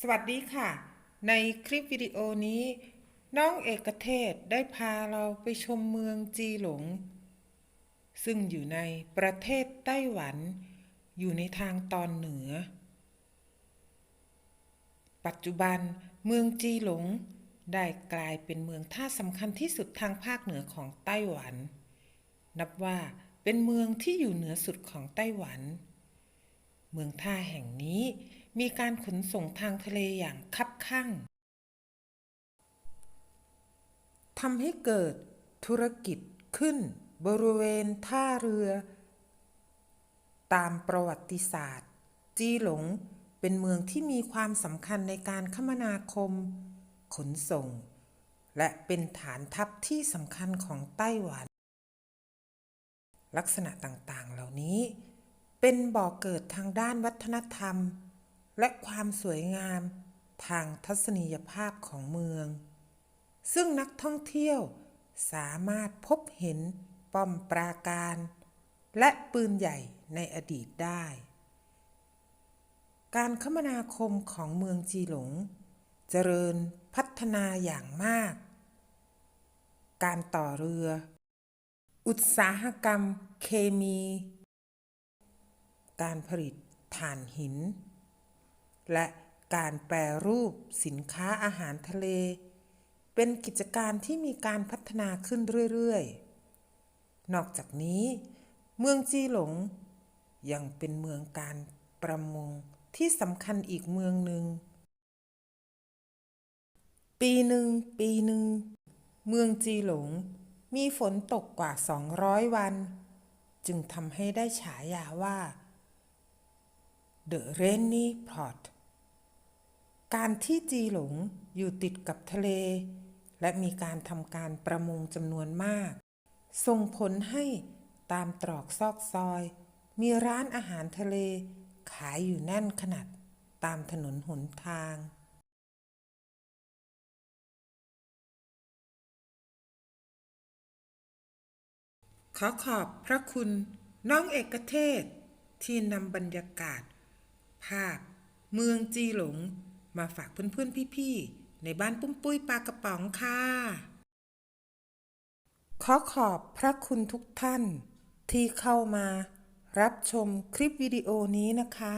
สวัสดีค่ะ ในคลิปวิดีโอนี้ น้องเอกเทศได้พาเราไปชมเมืองจีหลง ซึ่งอยู่ในประเทศไต้หวัน อยู่ในทางตอนเหนือ ปัจจุบันเมืองจีหลง ได้กลายเป็นเมืองท่าสำคัญที่สุดทางภาคเหนือของไต้หวัน นับว่าเป็นเมืองที่อยู่เหนือสุดของไต้หวัน เมืองท่าแห่งนี้ มีการขนส่งทางทะเลอย่างคับคั่งทำให้เกิดธุรกิจขึ้นบริเวณท่าเรือ ตามประวัติศาสตร์ จีหลงเป็นเมืองที่มีความสำคัญในการคมนาคม ขนส่ง และเป็นฐานทัพที่สำคัญของไต้หวัน ลักษณะต่างๆ เหล่านี้เป็นบ่อกเกิดทางด้านวัฒนธรรม และความสวยงามทางทัศนียภาพของเมือง ซึ่งนักท่องเที่ยวสามารถพบเห็นป้อมปราการ และปืนใหญ่ในอดีตได้ การคมนาคมของเมืองจีหลง เจริญพัฒนาอย่างมาก การต่อเรือ อุตสาหกรรมเคมี การผลิตถ่านหิน และการแปรรูปสินค้าอาหารทะเล เป็นกิจการที่มีการพัฒนาขึ้นเรื่อยๆ นอกจากนี้ เมืองจีหลง ยังเป็นเมืองการประมงที่สำคัญอีกเมืองหนึ่ง ปีหนึ่งปีหนึ่ง เมืองจีหลงมีฝนตกกว่า 200 วัน จึงทำให้ได้ฉายาว่า The Rainy Plot การที่จีหลงอยู่ติดกับทะเล และมีการทำการประมงจำนวนมาก ส่งผลให้ตามตรอกซอกซอย มีร้านอาหารทะเล ขายอยู่แน่นขนาดตามถนนหนทาง ขอขอบพระคุณน้องเอกเทศที่นำบรรยากาศ ภาพ เมืองจีหลง มาฝากเพื่อนๆพี่ๆในบ้านปุ้มปุ้ยปลากระป๋องค่ะ ขอขอบพระคุณทุกท่านที่เข้ามารับชมคลิปวิดีโอนี้นะคะ